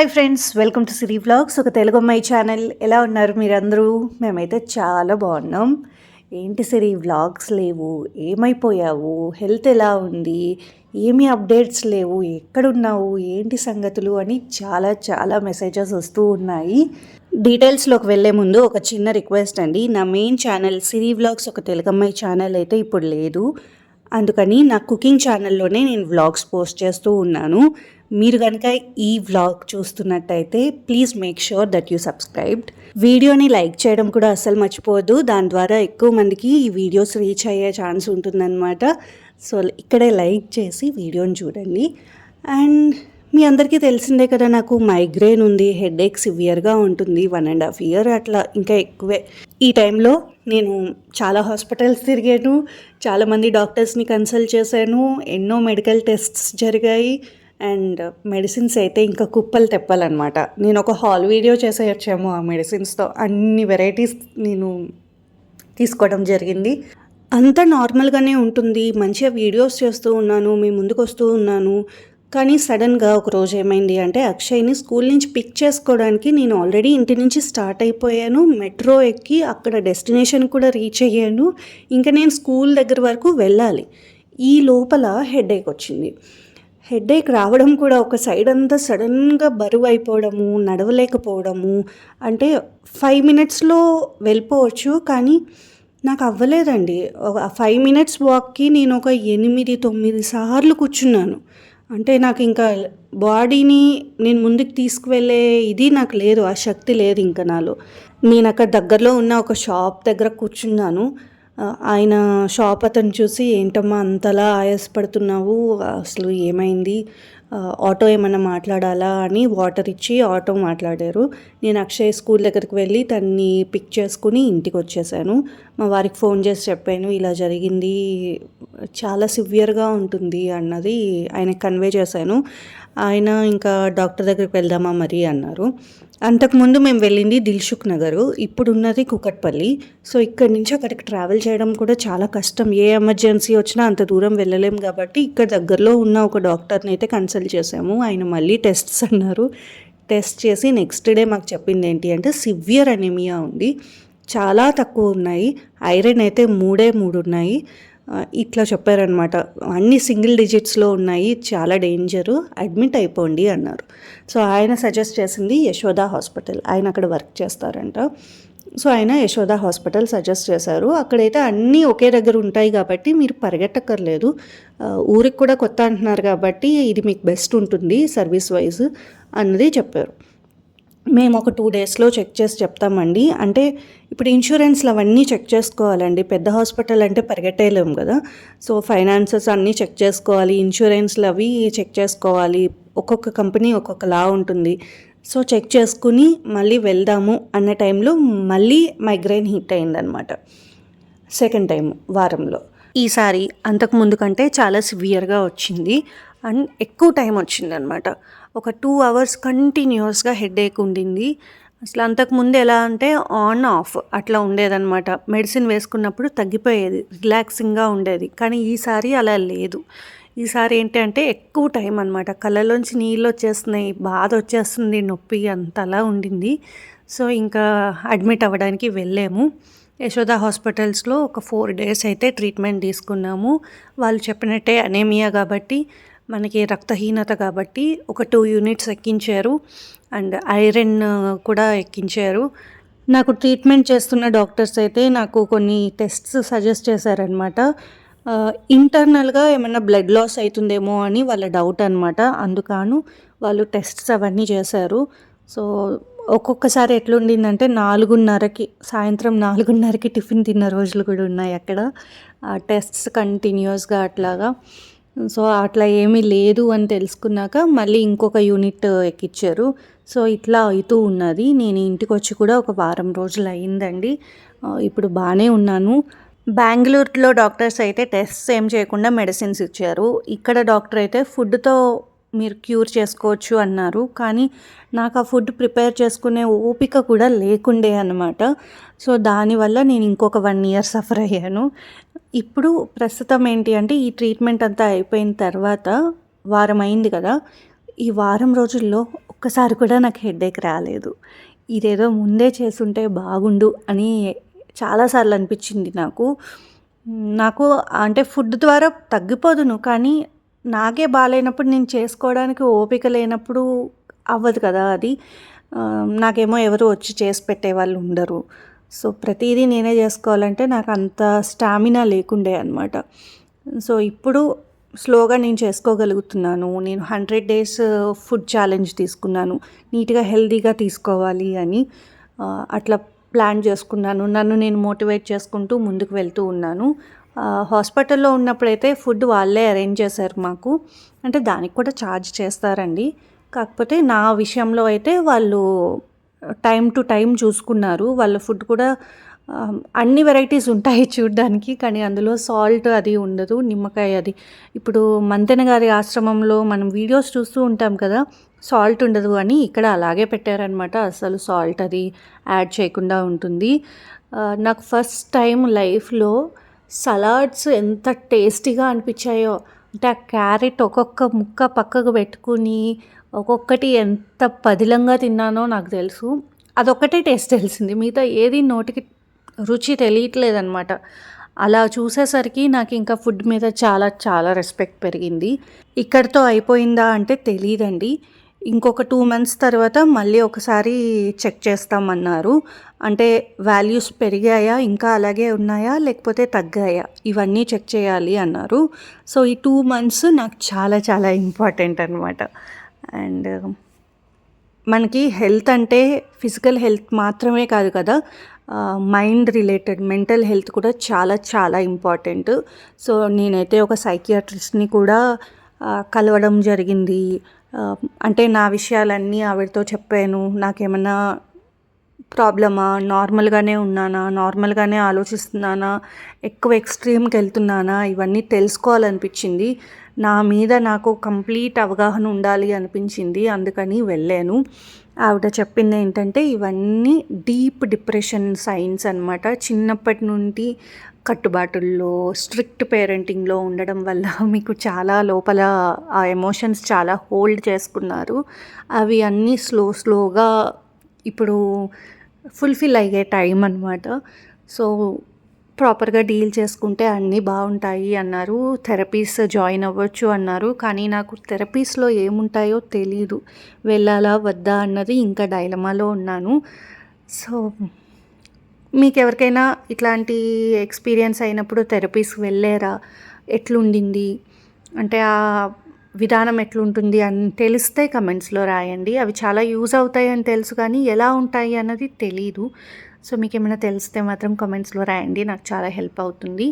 Hi friends welcome to Siri vlogs. ఒక తెలుగు అమ్మాయి channel. ఎలా ఉన్నారు మీరందరూ? మేమైతే చాలా బాగున్నాం. ఏంటి సిరీ వ్లాగ్స్ లేవు? ఏమైపోయావు? హెల్త్ ఎలా ఉంది? ఏమీ అప్డేట్స్ లేవు? ఎక్కడున్నావు? ఏంటి సంగతులు? అని చాలా చాలా మెసేజెస్ వస్తూ ఉన్నాయి. డీటెయిల్స్లోకి వెళ్ళే ముందు ఒక చిన్న రిక్వెస్ట్ అండి. నా మెయిన్ ఛానల్ సిరీ వ్లాగ్స్ ఒక తెలుగు అమ్మాయి ఛానల్ అయితే ఇప్పుడు లేదు. అందుకని నా కుకింగ్ ఛానల్లోనే నేను వ్లాగ్స్ పోస్ట్ చేస్తూ ఉన్నాను. మీరు కనుక ఈ వ్లాగ్ చూస్తున్నట్టయితే please make sure that you subscribed. వీడియోని లైక్ చేయడం కూడా అస్సలు మర్చిపోవద్దు. దాని ద్వారా ఎక్కువ మందికి ఈ వీడియోస్ రీచ్ అయ్యే ఛాన్స్ ఉంటుందన్నమాట. సో ఇక్కడే లైక్ చేసి వీడియోని చూడండి. అండ్ మీ అందరికీ తెలిసిందే కదా నాకు మైగ్రేన్ ఉంది హెడేక్ సివియర్గా ఉంటుంది వన్ అండ్ హాఫ్ ఇయర్ అట్లా ఇంకా ఎక్కువే. ఈ టైంలో నేను చాలా హాస్పిటల్స్ తిరిగాను చాలామంది డాక్టర్స్ని కన్సల్ట్ చేశాను ఎన్నో మెడికల్ టెస్ట్స్ జరిగాయి అండ్ మెడిసిన్స్ అయితే ఇంకా కుప్పలు తెప్పాలన్నమాట. నేను ఒక హాల్ వీడియో చేసేయచ్చేమో ఆ మెడిసిన్స్తో అన్ని వెరైటీస్ నేను తీసుకోవడం జరిగింది. అంతా నార్మల్గానే ఉంటుంది మంచిగా వీడియోస్ చేస్తూ ఉన్నాను మీ ముందుకు వస్తూ ఉన్నాను కానీ సడన్గా ఒక రోజు ఏమైంది అంటే అక్షయ్ని స్కూల్ నుంచి పిక్ చేసుకోవడానికి నేను ఆల్రెడీ ఇంటి నుంచి స్టార్ట్ అయిపోయాను. మెట్రో ఎక్కి అక్కడ డెస్టినేషన్ కూడా రీచ్ అయ్యాను. ఇంకా నేను స్కూల్ దగ్గర వరకు వెళ్ళాలి. ఈ లోపల హెడేక్ వచ్చింది. హెడేక్ రావడం కూడా ఒక సైడ్ అంతా సడన్గా బరువు అయిపోవడము నడవలేకపోవడము అంటే ఫైవ్ మినిట్స్లో వెళ్ళిపోవచ్చు కానీ నాకు అవ్వలేదండి. ఫైవ్ మినిట్స్ వాక్కి నేను ఒక ఎనిమిది తొమ్మిది సార్లు కూర్చున్నాను. అంటే నాకు ఇంకా బాడీని నేను ముందుకు తీసుకువెళ్ళే ఇది నాకు లేదు ఆ శక్తి లేదు ఇంకా నాలో. నేను అక్కడ దగ్గరలో ఉన్న ఒక షాప్ దగ్గర కూర్చున్నాను. ఆయన షాప్ అతను చూసి ఏంటమ్మా అంతలా ఆయాసపడుతున్నావు? అసలు ఏమైంది? ఆటో ఏమన్నా మాట్లాడాలా? అని వాటర్ ఇచ్చి ఆటో మాట్లాడారు. నేను అక్షయ్ స్కూల్ దగ్గరికి వెళ్ళి తన్ని పిక్ చేసుకుని ఇంటికి వచ్చేసాను మా వారికి ఫోన్ చేసి చెప్పాను ఇలా జరిగింది చాలా సివియర్గా ఉంటుంది అన్నది ఆయన కన్వే చేశాను. ఆయన ఇంకా డాక్టర్ దగ్గరికి వెళ్దామా మరి అన్నారు. అంతకుముందు మేము వెళ్ళింది దిల్సుఖ్ నగరు ఇప్పుడు ఉన్నది కుకట్పల్లి. సో ఇక్కడి నుంచి అక్కడికి ట్రావెల్ చేయడం కూడా చాలా కష్టం. ఏ ఎమర్జెన్సీ వచ్చినా అంత దూరం వెళ్ళలేం కాబట్టి ఇక్కడ దగ్గరలో ఉన్న ఒక డాక్టర్ని అయితే కన్సల్ట్ చేసాము ఆయన మళ్ళీ టెస్ట్స్ అన్నారు. టెస్ట్ చేసి నెక్స్ట్ డే మాకు చెప్పింది ఏంటి అంటే సివియర్ అనీమియా ఉంది. చాలా తక్కువ ఉన్నాయి. ఐరన్ అయితే మూడే మూడు ఉన్నాయి. ఇట్లా చెప్పారనమాట అన్ని సింగిల్ డిజిట్స్లో ఉన్నాయి. చాలా డేంజరు. అడ్మిట్ అయిపోండి అన్నారు. సో ఆయన సజెస్ట్ చేసింది యశోద హాస్పిటల్. ఆయన అక్కడ వర్క్ చేస్తారంట. సో ఆయన యశోద హాస్పిటల్ సజెస్ట్ చేశారు. అక్కడైతే అన్నీ ఒకే దగ్గర ఉంటాయి కాబట్టి మీరు పరిగెట్టక్కర్లేదు. ఊరికి కూడా కొత్త అంటున్నారు కాబట్టి ఇది మీకు బెస్ట్ ఉంటుంది సర్వీస్ వైజ్ అన్నది చెప్పారు. మేము ఒక టూ డేస్లో చెక్ చేసి చెప్తామండి. అంటే ఇప్పుడు ఇన్సూరెన్స్లు అవన్నీ చెక్ చేసుకోవాలండి. పెద్ద హాస్పిటల్ అంటే పరిగెట్టేయలేము కదా. సో ఫైనాన్సెస్ అన్నీ చెక్ చేసుకోవాలి. ఇన్సూరెన్స్లు అవి చెక్ చేసుకోవాలి. ఒక్కొక్క కంపెనీ ఒక్కొక్క లా ఉంటుంది. సో చెక్ చేసుకుని మళ్ళీ వెళ్దాము అన్న టైంలో మళ్ళీ మైగ్రైన్ హిట్ అయిందనమాట సెకండ్ టైం వారంలో. ఈసారి అంతకు ముందు కంటే చాలా సివియర్గా వచ్చింది. అండ్ ఎక్కువ టైం వచ్చింది అనమాట ఒక టూ అవర్స్ కంటిన్యూస్గా హెడేక్ ఉండింది. అసలు అంతకుముందు ఎలా అంటే ఆన్ ఆఫ్ అట్లా ఉండేదన్నమాట. మెడిసిన్ వేసుకున్నప్పుడు తగ్గిపోయేది రిలాక్సింగ్గా ఉండేది. కానీ ఈసారి అలా లేదు. ఈసారి ఏంటి అంటే ఎక్కువ టైం అనమాట కళ్ళలోంచి నీళ్ళు వచ్చేస్తున్నాయి బాధ వచ్చేస్తుంది నొప్పి అంతలా ఉండింది. సో ఇంకా అడ్మిట్ అవ్వడానికి వెళ్ళాము. యశోద హాస్పిటల్స్లో ఒక ఫోర్ డేస్ అయితే ట్రీట్మెంట్ తీసుకున్నాము. వాళ్ళు చెప్పినట్టే అనేమియా కాబట్టి మనకి రక్తహీనత కాబట్టి ఒక టూ యూనిట్స్ ఎక్కించారు. అండ్ ఐరన్ కూడా ఎక్కించారు. నాకు ట్రీట్మెంట్ చేస్తున్న డాక్టర్స్ అయితే నాకు కొన్ని టెస్ట్స్ సజెస్ట్ చేశారనమాట ఇంటర్నల్గా ఏమైనా బ్లడ్ లాస్ అవుతుందేమో అని వాళ్ళ డౌట్ అనమాట అందుకాను వాళ్ళు టెస్ట్స్ అవన్నీ చేశారు. సో ఒక్కొక్కసారి ఎట్లుండిందంటే నాలుగున్నరకి సాయంత్రం నాలుగున్నరకి టిఫిన్ తిన్న రోజులు కూడా ఉన్నాయి అక్కడ. ఆ టెస్ట్స్ కంటిన్యూస్గా అట్లాగా. సో అట్లా ఏమీ లేదు అని తెలుసుకున్నాక మళ్ళీ ఇంకొక యూనిట్ ఎక్కిచ్చారు. సో ఇట్లా అవుతూ ఉన్నది. నేను ఇంటికి వచ్చి కూడా ఒక వారం రోజులు అయిందండి. ఇప్పుడు బాగానే ఉన్నాను. బెంగళూరులో డాక్టర్స్ అయితే టెస్ట్స్ ఏం చేయకుండా మెడిసిన్స్ ఇచ్చారు. ఇక్కడ డాక్టర్ అయితే ఫుడ్తో మీరు క్యూర్ చేసుకోవచ్చు అన్నారు. కానీ నాకు ఆ ఫుడ్ ప్రిపేర్ చేసుకునే ఓపిక కూడా లేకుండే అనమాట సో దానివల్ల నేను ఇంకొక వన్ ఇయర్ సఫర్ అయ్యాను. ఇప్పుడు ప్రస్తుతం ఏంటి అంటే ఈ ట్రీట్మెంట్ అంతా అయిపోయిన తర్వాత వారం అయింది కదా ఈ వారం రోజుల్లో ఒక్కసారి కూడా నాకు హెడేక్ రాలేదు. ఇదేదో ముందే చేసుంటే బాగుండు అని చాలాసార్లు అనిపించింది నాకు. నాకు అంటే ఫుడ్ ద్వారా తగ్గిపోదును కానీ నాకే బాగాలేనప్పుడు నేను చేసుకోవడానికి ఓపిక లేనప్పుడు అవ్వదు కదా అది. నాకేమో ఎవరు వచ్చి చేసి పెట్టే వాళ్ళు ఉండరు. సో ప్రతిదీ నేనే చేసుకోవాలంటే నాకు అంత స్టామినా లేకుండే అనమాట సో ఇప్పుడు స్లోగా నేను చేసుకోగలుగుతున్నాను. నేను హండ్రెడ్ డేస్ ఫుడ్ ఛాలెంజ్ తీసుకున్నాను. నీట్గా హెల్తీగా తీసుకోవాలి అని అట్లా ప్లాన్ చేసుకున్నాను. నన్ను నేను మోటివేట్ చేసుకుంటూ ముందుకు వెళ్తూ ఉన్నాను. హాస్పిటల్లో ఉన్నప్పుడైతే ఫుడ్ వాళ్ళే అరేంజ్ చేశారు మాకు. అంటే దానికి కూడా ఛార్జ్ చేస్తారండి. కాకపోతే నా విషయంలో అయితే వాళ్ళు టైం టు టైం చూసుకున్నారు. వాళ్ళ ఫుడ్ కూడా అన్ని వెరైటీస్ ఉంటాయి చూడడానికి కానీ అందులో సాల్ట్ అది ఉండదు నిమ్మకాయ అది. ఇప్పుడు మంతెన గారి ఆశ్రమంలో మనం వీడియోస్ చూస్తూ ఉంటాం కదా సాల్ట్ ఉండదు అని ఇక్కడ అలాగే పెట్టారనమాట అసలు సాల్ట్ అది యాడ్ చేయకుండా ఉంటుంది. నాకు ఫస్ట్ టైం లైఫ్లో సలాడ్స్ ఎంత టేస్టీగా అనిపించాయో. అంటే ఆ క్యారెట్ ఒక్కొక్క ముక్క పక్కకు పెట్టుకుని ఒక్కొక్కటి ఎంత పదిలంగా తిన్నానో నాకు తెలుసు. అదొక్కటే టేస్ట్ తెలిసింది. మిగతా ఏది నోటికి రుచి తెలియట్లేదనమాట అలా చూసేసరికి నాకు ఇంకా ఫుడ్ మీద చాలా చాలా రెస్పెక్ట్ పెరిగింది. ఇక్కడితో అయిపోయిందా అంటే తెలియదండి ఇంకొక టూ మంత్స్ తర్వాత మళ్ళీ ఒకసారి చెక్ చేస్తామన్నారు. అంటే వాల్యూస్ పెరిగాయా ఇంకా అలాగే ఉన్నాయా లేకపోతే తగ్గాయా? ఇవన్నీ చెక్ చేయాలి అన్నారు. సో ఈ టూ మంత్స్ నాకు చాలా చాలా ఇంపార్టెంట్ అనమాట అండ్ మనకి హెల్త్ అంటే ఫిజికల్ హెల్త్ మాత్రమే కాదు కదా మైండ్ రిలేటెడ్ మెంటల్ హెల్త్ కూడా చాలా చాలా ఇంపార్టెంట్ సో నేనైతే ఒక సైకియాట్రిస్ట్ని కూడా కలవడం జరిగింది. అంటే నా విషయాలన్నీ ఆవిడతో చెప్పాను. నాకేమన్నా ప్రాబ్లమా? నార్మల్గానే ఉన్నానా? నార్మల్గానే ఆలోచిస్తున్నానా? ఎక్కువ ఎక్స్ట్రీమ్కి వెళ్తున్నానా? ఇవన్నీ తెలుసుకోవాలనిపించింది. నా మీద నాకు కంప్లీట్ అవగాహన ఉండాలి అనిపించింది అందుకని వెళ్ళాను. ఆవిడ చెప్పింది ఏంటంటే ఇవన్నీ డీప్ డిప్రెషన్ సైన్స్ అనమాట చిన్నప్పటి నుండి కట్టుబాటుల్లో స్ట్రిక్ట్ పేరెంటింగ్లో ఉండడం వల్ల మీకు చాలా లోపల ఆ ఎమోషన్స్ చాలా హోల్డ్ చేసుకున్నారు. అవి అన్నీ స్లో స్లోగా ఇప్పుడు ఫుల్ఫిల్ అయ్యే టైం అనమాట సో ప్రాపర్గా డీల్ చేసుకుంటే అన్నీ బాగుంటాయి అన్నారు. థెరపీస్ జాయిన్ అవ్వచ్చు అన్నారు. కానీ నాకు థెరపీస్లో ఏముంటాయో తెలీదు. వెళ్ళాలా వద్దా అన్నది ఇంకా డైలమాలో ఉన్నాను. సో మీకు ఎవరికైనా ఇట్లాంటి ఎక్స్పీరియన్స్ అయినప్పుడు థెరపీస్ వెళ్ళారా? ఎట్లుండింది? అంటే ఆ విధానం ఎట్లుంటుంది అని తెలిస్తే కమెంట్స్లో రాయండి. అవి చాలా యూజ్ అవుతాయి అని తెలుసు కానీ ఎలా ఉంటాయి అన్నది తెలీదు. సో మీకు ఏమైనా తెలిస్తే మాత్రం కమెంట్స్లో రాయండి నాకు చాలా హెల్ప్ అవుతుంది.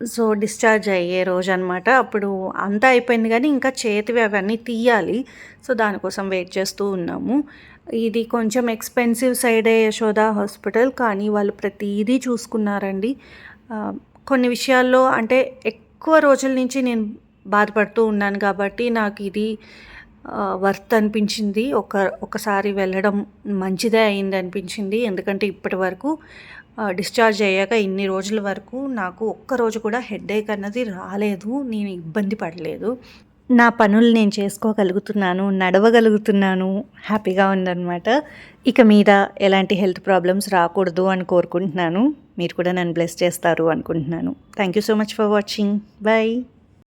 సో డిశ్చార్జ్ అయ్యే రోజు అనమాట అప్పుడు అంతా అయిపోయింది కానీ ఇంకా చేతివి అవన్నీ తీయాలి. సో దానికోసం వెయిట్ చేస్తూ ఉన్నాము. ఇది కొంచెం ఎక్స్పెన్సివ్ సైడే యశోద హాస్పిటల్ కానీ వాళ్ళు ప్రతిదీ చూసుకున్నారండి. కొన్ని విషయాల్లో అంటే ఎక్కువ రోజుల నుంచి నేను బాధపడుతూ ఉన్నాను కాబట్టి నాకు ఇది వర్త్ అనిపించింది. ఒక ఒకసారి వెళ్ళడం మంచిదే అయింది అనిపించింది. ఎందుకంటే ఇప్పటి వరకు డిశ్చార్జ్ అయ్యాక ఇన్ని రోజుల వరకు నాకు ఒక్క రోజు కూడా హెడ్ఏక్ అన్నది రాలేదు. నేను ఇబ్బంది పడలేదు. నా పనులు నేను చేసుకోగలుగుతున్నాను నడవగలుగుతున్నాను హ్యాపీగా ఉందన్నమాట. ఇక మీద ఎలాంటి హెల్త్ ప్రాబ్లమ్స్ రాకూడదు అని కోరుకుంటున్నాను. మీరు కూడా నన్ను బ్లెస్ చేస్తారు అనుకుంటున్నాను. Thank you so much for watching. Bye